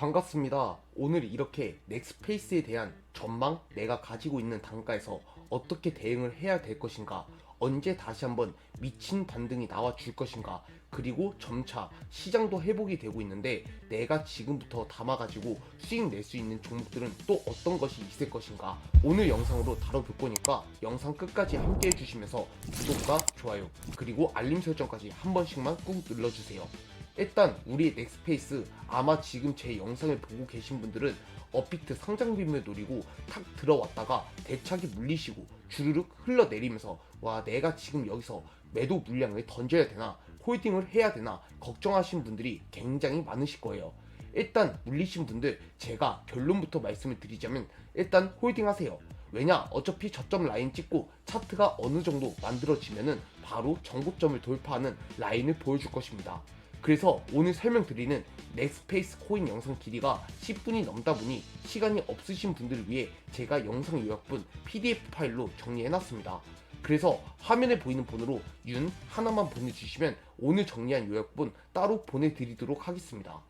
반갑습니다. 오늘 이렇게 넥스페이스에 대한 전망, 내가 가지고 있는 단가에서 어떻게 대응을 해야 될 것인가, 언제 다시 한번 미친 반등이 나와 줄 것인가, 그리고 점차 시장도 회복이 되고 있는데 내가 지금부터 담아가지고 수익 낼 수 있는 종목들은 또 어떤 것이 있을 것인가 오늘 영상으로 다뤄볼 거니까 영상 끝까지 함께 해주시면서 구독과 좋아요 그리고 알림 설정까지 한 번씩만 꾹 눌러주세요. 일단 우리 넥스페이스 아마 지금 제 영상을 보고 계신 분들은 업비트 상장 빔을 노리고 탁 들어왔다가 대차게 물리시고 주르륵 흘러내리면서 와 내가 지금 여기서 매도 물량을 던져야 되나 홀딩을 해야 되나 걱정하신 분들이 굉장히 많으실 거예요. 일단 물리신 분들 제가 결론부터 말씀을 드리자면 일단 홀딩 하세요. 왜냐 어차피 저점 라인 찍고 차트가 어느 정도 만들어지면은 바로 전고점을 돌파하는 라인을 보여줄 것입니다. 그래서 오늘 설명드리는 넥스페이스 코인 영상 길이가 10분이 넘다 보니 시간이 없으신 분들을 위해 제가 영상 요약본 PDF 파일로 정리해놨습니다. 그래서 화면에 보이는 번호로 윤 하나만 보내주시면 오늘 정리한 요약본 따로 보내드리도록 하겠습니다.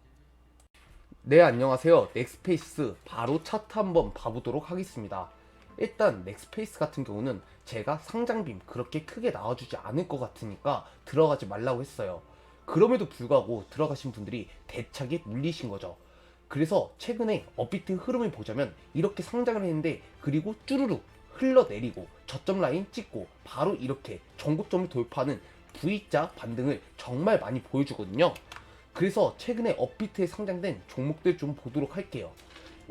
네 안녕하세요 넥스페이스 바로 차트 한번 봐보도록 하겠습니다 일단 넥스페이스 같은 경우는 제가 상장빔 그렇게 크게 나와주지 않을 것 같으니까 들어가지 말라고 했어요 그럼에도 불구하고 들어가신 분들이 대차게 물리신 거죠 그래서 최근에 업비트 흐름을 보자면 이렇게 상장을 했는데 그리고 쭈루룩 흘러내리고 저점 라인 찍고 바로 이렇게 전고점을 돌파하는 V자 반등을 정말 많이 보여주거든요 그래서 최근에 업비트에 상장된 종목들 좀 보도록 할게요.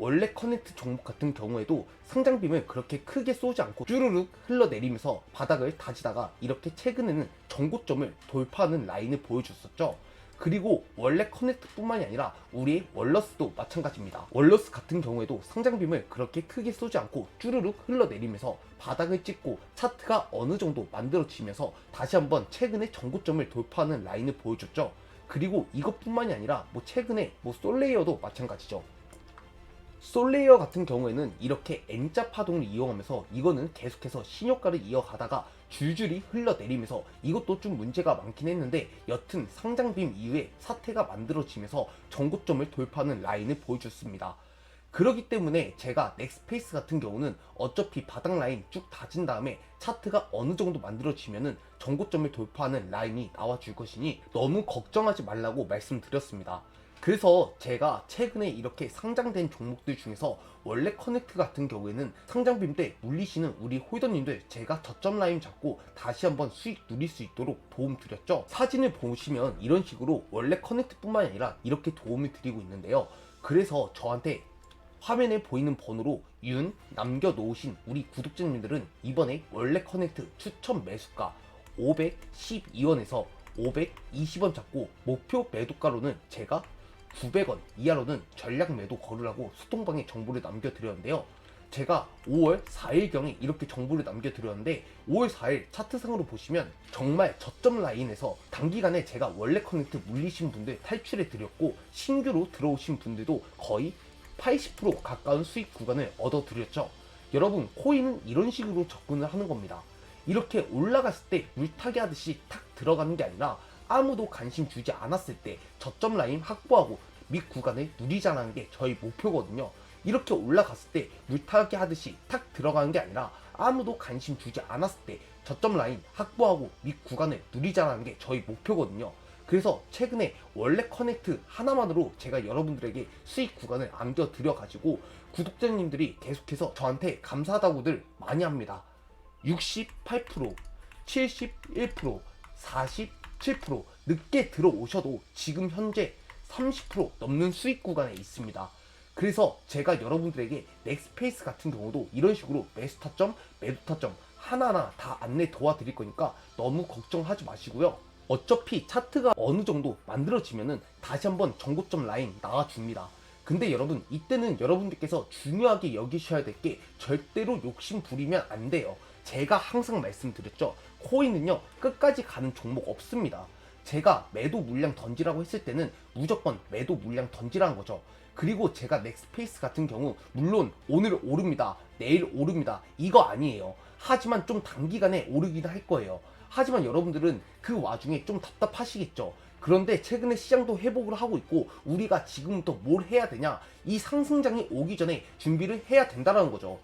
원래 커넥트 종목 같은 경우에도 상장빔을 그렇게 크게 쏘지 않고 쭈르륵 흘러내리면서 바닥을 다지다가 이렇게 최근에는 전고점을 돌파하는 라인을 보여줬었죠. 그리고 원래 커넥트뿐만이 아니라 우리의 월러스도 마찬가지입니다. 월러스 같은 경우에도 상장빔을 그렇게 크게 쏘지 않고 쭈르륵 흘러내리면서 바닥을 찍고 차트가 어느 정도 만들어지면서 다시 한번 최근에 전고점을 돌파하는 라인을 보여줬죠. 그리고 이것뿐만이 아니라 뭐 최근에 뭐 솔레이어도 마찬가지죠. 솔레이어 같은 경우에는 이렇게 N자 파동을 이용하면서 이거는 계속해서 신효과를 이어가다가 줄줄이 흘러내리면서 이것도 좀 문제가 많긴 했는데 여튼 상장빔 이후에 사태가 만들어지면서 전고점을 돌파하는 라인을 보여줬습니다. 그렇기 때문에 제가 넥스페이스 같은 경우는 어차피 바닥 라인 쭉 다진 다음에 차트가 어느 정도 만들어지면은 전고점을 돌파하는 라인이 나와줄 것이니 너무 걱정하지 말라고 말씀드렸습니다. 그래서 제가 최근에 이렇게 상장된 종목들 중에서 원래 커넥트 같은 경우에는 상장빔 때 물리시는 우리 홀더님들 제가 저점 라인 잡고 다시 한번 수익 누릴 수 있도록 도움 드렸죠. 사진을 보시면 이런 식으로 원래 커넥트 뿐만 아니라 이렇게 도움을 드리고 있는데요. 그래서 저한테 화면에 보이는 번호로 윤 남겨놓으신 우리 구독자님들은 이번에 원래 커넥트 추천 매수가 512원에서 520원 잡고 목표 매도가로는 제가 900원 이하로는 전략 매도 걸으라고 수통방에 정보를 남겨드렸는데요. 제가 5월 4일경에 이렇게 정보를 남겨드렸는데 5월 4일 차트상으로 보시면 정말 저점 라인에서 단기간에 제가 원래 커넥트 물리신 분들 탈출해 드렸고 신규로 들어오신 분들도 거의 80% 가까운 수익 구간을 얻어 드렸죠. 여러분 코인은 이런 식으로 접근을 하는 겁니다. 이렇게 올라갔을 때 물타기 하듯이 탁 들어가는 게 아니라 아무도 관심 주지 않았을 때 저점 라인 확보하고 밑 구간을 누리자라는 게 저희 목표거든요. 이렇게 올라갔을 때 물타기 하듯이 탁 들어가는 게 아니라 아무도 관심 주지 않았을 때 저점 라인 확보하고 밑 구간을 누리자라는 게 저희 목표거든요. 그래서 최근에 원래 커넥트 하나만으로 제가 여러분들에게 수익 구간을 안겨드려 가지고 구독자님들이 계속해서 저한테 감사하다고들 많이 합니다. 68%, 71%, 47% 늦게 들어오셔도 지금 현재 30% 넘는 수익 구간에 있습니다. 그래서 제가 여러분들에게 넥스페이스 같은 경우도 이런 식으로 매수 타점, 매도 타점 하나하나 다 안내 도와드릴 거니까 너무 걱정하지 마시고요. 어차피 차트가 어느 정도 만들어지면은 다시 한번 전고점 라인 나와줍니다. 근데 여러분 이때는 여러분들께서 중요하게 여기셔야 될 게 절대로 욕심 부리면 안 돼요. 제가 항상 말씀드렸죠. 코인은요 끝까지 가는 종목 없습니다. 제가 매도 물량 던지라고 했을 때는 무조건 매도 물량 던지라는 거죠. 그리고 제가 넥스페이스 같은 경우 물론 오늘 오릅니다. 내일 오릅니다. 이거 아니에요. 하지만 좀 단기간에 오르긴 할 거예요. 하지만 여러분들은 그 와중에 좀 답답하시겠죠. 그런데 최근에 시장도 회복을 하고 있고 우리가 지금부터 뭘 해야 되냐 이 상승장이 오기 전에 준비를 해야 된다는 거죠.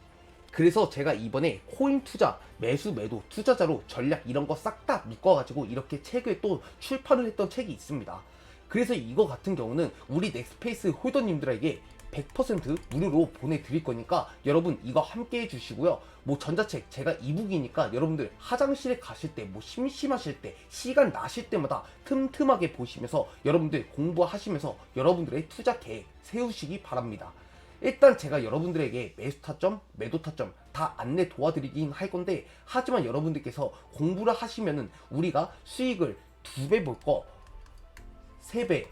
그래서 제가 이번에 코인 투자, 매수, 매도, 투자자로 전략 이런 거 싹 다 묶어가지고 이렇게 책을 또 출판을 했던 책이 있습니다. 그래서 이거 같은 경우는 우리 넥스페이스 홀더님들에게 100% 무료로 보내드릴 거니까 여러분 이거 함께 해주시고요. 뭐 전자책 제가 이북이니까 여러분들 화장실에 가실 때 뭐 심심하실 때 시간 나실 때마다 틈틈하게 보시면서 여러분들 공부하시면서 여러분들의 투자 계획 세우시기 바랍니다. 일단 제가 여러분들에게 매수 타점, 매도 타점 다 안내 도와드리긴 할 건데 하지만 여러분들께서 공부를 하시면은 우리가 수익을 두 배 볼 거, 세 배,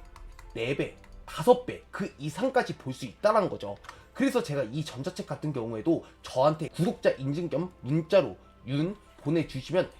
네 배, 다섯 배 그 이상까지 볼 수 있다는 거죠. 그래서 제가 이 전자책 같은 경우에도 저한테 구독자 인증 겸 문자로 윤 보내주시면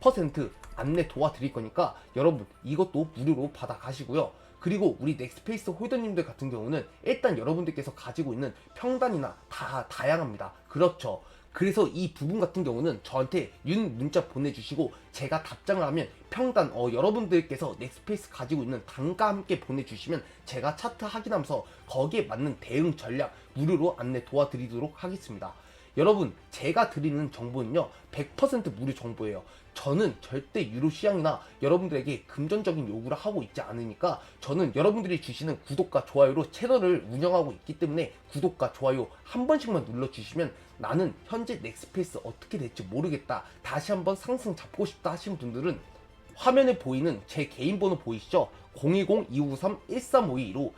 100% 안내 도와드릴 거니까 여러분 이것도 무료로 받아 가시고요. 그리고 우리 넥스페이스 홀더님들 같은 경우는 일단 여러분들께서 가지고 있는 평단이나 다 다양합니다. 그렇죠. 그래서 이 부분 같은 경우는 저한테 윤 문자 보내주시고 제가 답장을 하면 평단 어 여러분들께서 넥스페이스 가지고 있는 단가 함께 보내주시면 제가 차트 확인하면서 거기에 맞는 대응 전략 무료로 안내 도와드리도록 하겠습니다. 여러분 제가 드리는 정보는요 100% 무료 정보예요. 저는 절대 유로 시장이나 여러분들에게 금전적인 요구를 하고 있지 않으니까 저는 여러분들이 주시는 구독과 좋아요로 채널을 운영하고 있기 때문에 구독과 좋아요 한 번씩만 눌러주시면 나는 현재 넥스페이스 어떻게 될지 모르겠다 다시 한번 상승 잡고 싶다 하시는 분들은 화면에 보이는 제 개인 번호 보이시죠? 010-253-1352로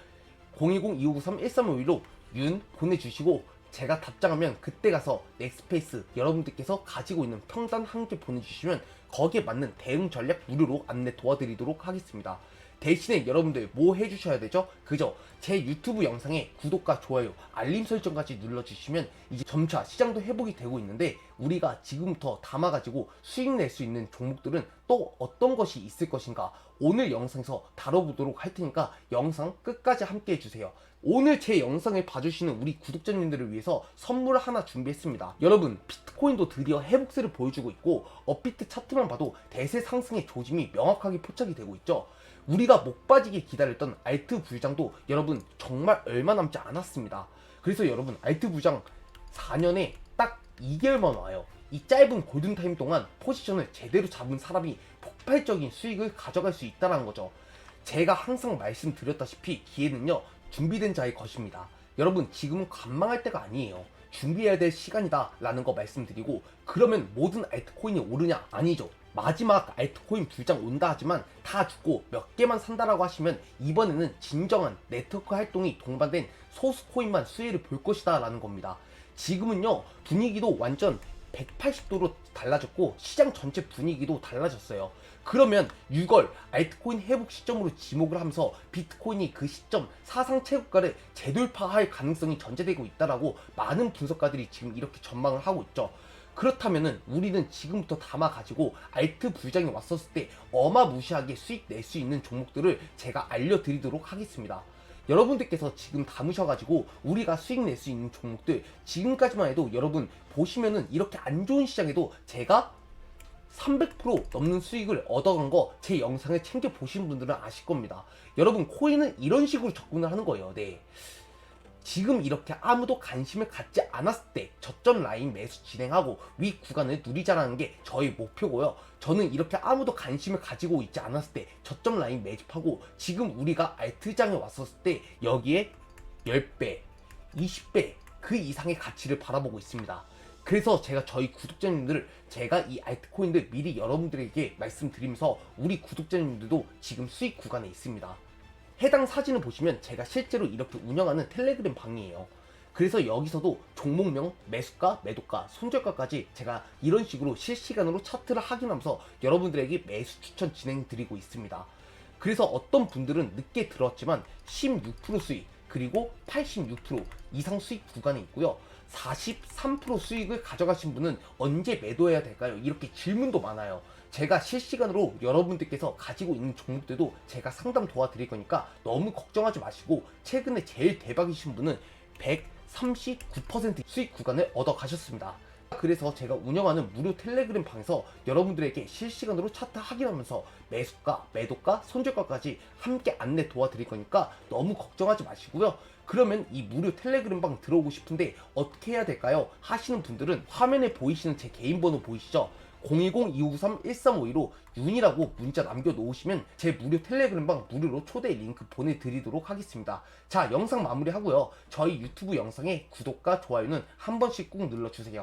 010-253-1352로 윤 보내주시고 제가 답장하면 그때 가서 넥스페이스 여러분들께서 가지고 있는 평단 한 개 보내주시면 거기에 맞는 대응 전략 무료로 안내 도와드리도록 하겠습니다. 대신에 여러분들 뭐 해주셔야 되죠? 그죠? 제 유튜브 영상에 구독과 좋아요, 알림 설정까지 눌러주시면 이제 점차 시장도 회복이 되고 있는데 우리가 지금부터 담아가지고 수익 낼 수 있는 종목들은 또 어떤 것이 있을 것인가 오늘 영상에서 다뤄보도록 할 테니까 영상 끝까지 함께 해주세요. 오늘 제 영상을 봐주시는 우리 구독자님들을 위해서 선물을 하나 준비했습니다. 여러분, 비트코인도 드디어 회복세를 보여주고 있고, 업비트 차트만 봐도 대세 상승의 조짐이 명확하게 포착이 되고 있죠. 우리가 목 빠지게 기다렸던 알트 부장도 여러분 정말 얼마 남지 않았습니다. 그래서 여러분, 알트 부장 4년에 딱 2개월만 와요. 이 짧은 골든타임 동안 포지션을 제대로 잡은 사람이 폭발적인 수익을 가져갈 수 있다는 거죠. 제가 항상 말씀드렸다시피 기회는요 준비된 자의 것입니다. 여러분 지금은 관망할 때가 아니에요. 준비해야 될 시간이다 라는 거 말씀드리고 그러면 모든 알트코인이 오르냐 아니죠. 마지막 알트코인 불장 온다 하지만 다 죽고 몇 개만 산다라고 하시면 이번에는 진정한 네트워크 활동이 동반된 소수 코인만 수혜를 볼 것이다 라는 겁니다. 지금은요 분위기도 완전 180도로 달라졌고 시장 전체 분위기도 달라졌어요. 그러면 6월 알트코인 회복 시점으로 지목을 하면서 비트코인이 그 시점 사상 최고가를 재돌파할 가능성이 전제되고 있다라고 많은 분석가들이 지금 이렇게 전망을 하고 있죠. 그렇다면은 우리는 지금부터 담아 가지고 알트 불장이 왔었을 때 어마무시하게 수익 낼 수 있는 종목들을 제가 알려드리도록 하겠습니다. 여러분들께서 지금 담으셔가지고 우리가 수익 낼 수 있는 종목들 지금까지만 해도 여러분 보시면은 이렇게 안 좋은 시장에도 제가 300% 넘는 수익을 얻어간 거 제 영상을 챙겨 보신 분들은 아실 겁니다. 여러분 코인은 이런 식으로 접근을 하는 거예요. 네. 지금 이렇게 아무도 관심을 갖지 않았을 때 저점 라인 매수 진행하고 위 구간을 누리자라는 게 저희 목표고요. 저는 이렇게 아무도 관심을 가지고 있지 않았을 때 저점 라인 매집하고 지금 우리가 알트장에 왔었을 때 여기에 10배, 20배 그 이상의 가치를 바라보고 있습니다. 그래서 제가 저희 구독자님들을 제가 이 알트코인들 미리 여러분들에게 말씀드리면서 우리 구독자님들도 지금 수익 구간에 있습니다. 해당 사진을 보시면 제가 실제로 이렇게 운영하는 텔레그램 방이에요. 그래서 여기서도 종목명, 매수가, 매도가, 손절가까지 제가 이런 식으로 실시간으로 차트를 확인하면서 여러분들에게 매수 추천 진행 드리고 있습니다. 그래서 어떤 분들은 늦게 들었지만 16% 수익, 그리고 86% 이상 수익 구간에 있고요. 43% 수익을 가져가신 분은 언제 매도해야 될까요? 이렇게 질문도 많아요. 제가 실시간으로 여러분들께서 가지고 있는 종목들도 제가 상담 도와드릴 거니까 너무 걱정하지 마시고 최근에 제일 대박이신 분은 139% 수익 구간을 얻어 가셨습니다. 그래서 제가 운영하는 무료 텔레그램 방에서 여러분들에게 실시간으로 차트 확인하면서 매수가, 매도가, 손절가까지 함께 안내 도와드릴 거니까 너무 걱정하지 마시고요. 그러면 이 무료 텔레그램 방 들어오고 싶은데 어떻게 해야 될까요? 하시는 분들은 화면에 보이시는 제 개인 번호 보이시죠? 010-253-1352로 윤이라고 문자 남겨놓으시면 제 무료 텔레그램 방 무료로 초대 링크 보내드리도록 하겠습니다. 자 영상 마무리하고요. 저희 유튜브 영상에 구독과 좋아요는 한 번씩 꾹 눌러주세요.